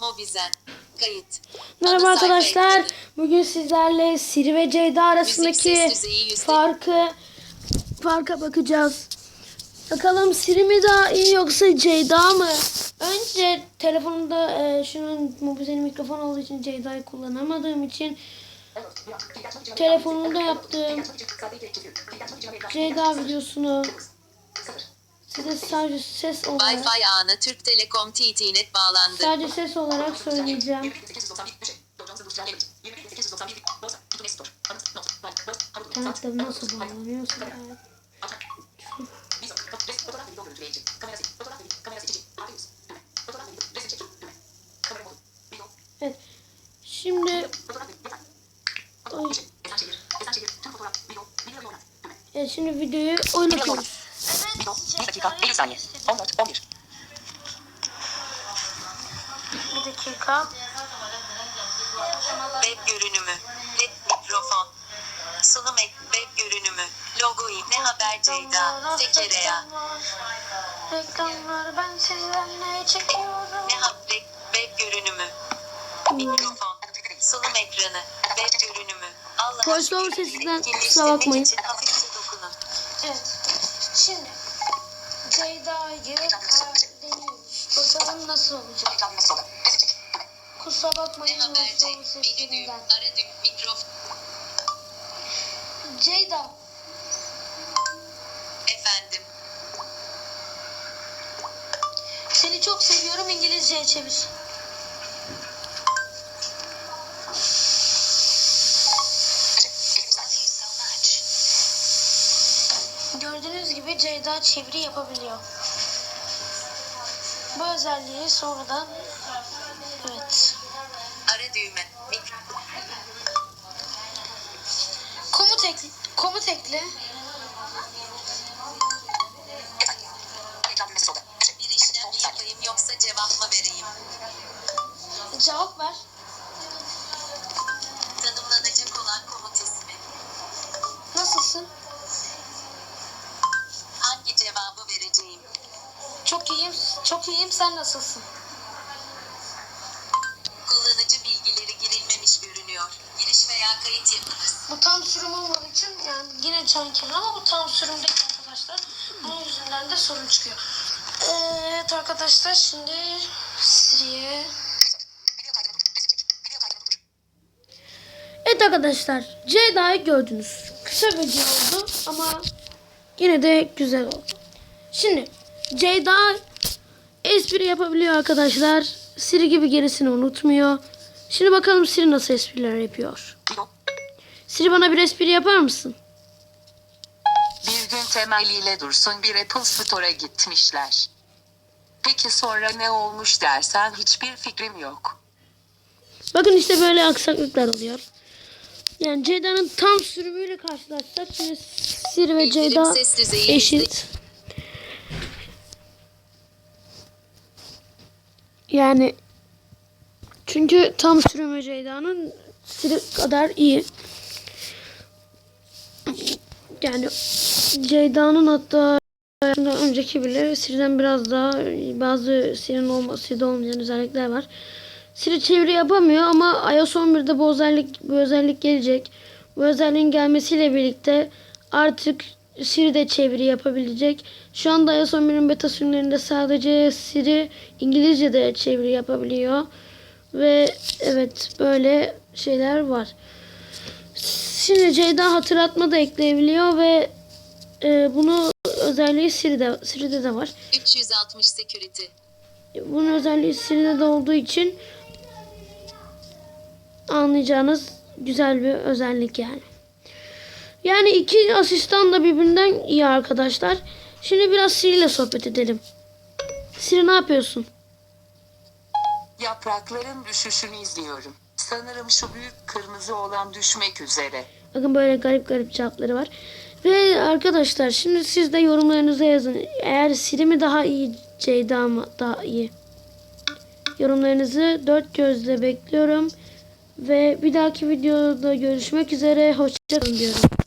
Mobizen. Kayıt. Merhaba Ana arkadaşlar. Bugün sizlerle Siri ve Ceyda arasındaki farkı farka bakacağız. Bakalım Siri mi daha iyi yoksa Ceyda mı? Önce telefonumda e, şunun mobil mikrofon olduğu için Ceyda'yı kullanamadığım için telefonumda yaptığım Ceyda videosunu size sadece ses olarak Wi-Fi ağına Türk Telekom TT-Net bağlandı. sadece ses olarak söyleyeceğim. İnternette nasıl bağlanıyorsa. Evet. Şimdi Oy. Evet şimdi videoyu oynatıyoruz. 1 dakika 50 saniye. 14, 11. Bir dakika. Web görünümü. LED mikrofon. Sunum ek web görünümü. Logo ne haber Ceyda? Tekereya. Reklamları ben sizden ne çekiyorum? Ne haber web görünümü. Mikrofon. Sunum ekranı. Web görünümü. Allah Voice over sesinden kusura bakmayın. Evet. Şimdi Ceyda'yı deniyoruz. Bakalım nasıl olacak. Kusura bakmayın mikrofon. Ceyda Efendim. seni çok seviyorum İngilizceye çevir. Gördüğünüz gibi Ceyda çeviri yapabiliyor. Bu özelliği sonradan evet. Ara düğme. Komut ekle. Komut ekle. Çok iyiyim. Çok iyiyim. Sen nasılsın? Kullanıcı bilgileri girilmemiş görünüyor. Giriş veya kayıt yapınız. Bu tam sürüm olmadığı için yani yine çankırı ama bu tam sürüm değil arkadaşlar. Bunun yüzünden de sorun çıkıyor. Evet arkadaşlar şimdi Siri'ye Evet arkadaşlar Ceyda'yı gördünüz. Kısa video oldu ama yine de güzel oldu. Şimdi Ceyda espri yapabiliyor arkadaşlar. Siri gibi gerisini unutmuyor. Şimdi bakalım Siri nasıl espriler yapıyor. Siri bana bir espri yapar mısın? Bir gün Temel ile Dursun bir Apple Store'a gitmişler. Peki sonra ne olmuş dersen hiçbir fikrim yok. Bakın işte böyle aksaklıklar oluyor. Yani Ceyda'nın tam sürümüyle karşılaşsak şimdi Siri ve Ceyda eşit. Yani çünkü tam sürümü Ceyda'nın Siri kadar iyi. Yani Ceyda'nın hatta önceki bile Siri'den biraz daha bazı Siri'nin olması Siri'de olmayan özellikler var. Siri çeviri yapamıyor ama iOS 11'de bu özellik bu özellik gelecek. Bu özelliğin gelmesiyle birlikte artık Siri de çeviri yapabilecek. Şu anda iOS 11'in beta sürümlerinde sadece Siri İngilizce'de çeviri yapabiliyor. Ve evet böyle şeyler var. Şimdi Ceyda hatırlatma da ekleyebiliyor ve e, bunu özelliği Siri'de, Siri'de de var. 360 security. Bunun özelliği Siri'de de olduğu için anlayacağınız güzel bir özellik yani. Yani iki asistan da birbirinden iyi arkadaşlar. Şimdi biraz Siri ile sohbet edelim. Siri ne yapıyorsun? Yaprakların düşüşünü izliyorum. Sanırım şu büyük kırmızı olan düşmek üzere. Bakın böyle garip garip cevapları var. Ve arkadaşlar şimdi siz de yorumlarınızı yazın. Eğer Siri mi daha iyi, Ceyda mı daha iyi? Yorumlarınızı dört gözle bekliyorum. Ve bir dahaki videoda görüşmek üzere. Hoşçakalın diyorum.